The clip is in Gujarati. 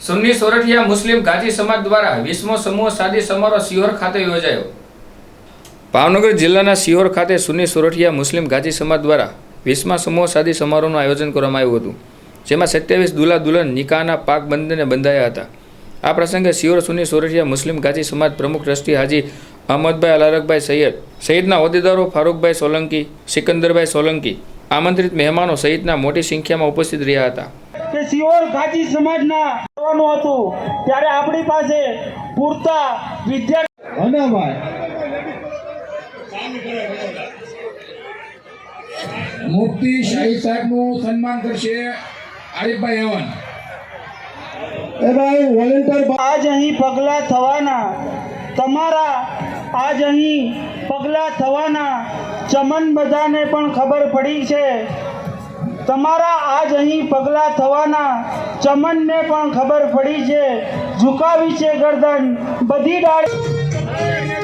સુન્ની સોરઠિયા મુસ્લિમ ગાંધી સમાજ દ્વારા વીસમો સમૂહ સાદી સમારોહ સિહોર ખાતે યોજાયો. ભાવનગર જિલ્લાના સિહોર ખાતે સુન્ની સોરઠિયા મુસ્લિમ ગાજી સમાજ દ્વારા વીસમા સમૂહ સાદી સમારોહનું આયોજન કરવામાં આવ્યું હતું, જેમાં સત્યાવીસ દુલ્હા દુલ્હન નિકાહના પાક બંધને બંધાયા હતા. આ પ્રસંગે સિયોર સુન્ની સોરઠિયા મુસ્લિમ ગાજી સમાજ પ્રમુખ ટ્રસ્ટી હાજી અહમદભાઈ અલારકભાઈ સૈયદ સહિતના હોદ્દેદારો ફારૂકભાઈ સોલંકી, સિકંદરભાઈ સોલંકી, આમંત્રિત મહેમાનો સહિતના મોટી સંખ્યામાં ઉપસ્થિત રહ્યા હતા. કે સિયોર ગાજી સમાજના કરવાનું હતું ત્યારે આપણી પાસે પૂરતા વિદ્યાર્થી હનાભાઈ મુફ્તી શાહી સાહેબનું સન્માન કરશે આરીફભાઈ એવન એ ભાઈ વોલેન્ટિયર આજ અહીં પગલા થવાના. તમારા આજ અહીં પગલા થવાના ચમન બધાને પણ ખબર પડી છે. તમારા આજ અહીં પગલાં થવાના ચમનને પણ ખબર પડી છે. ઝુકાવી છે ગરદન. બધી ડાળી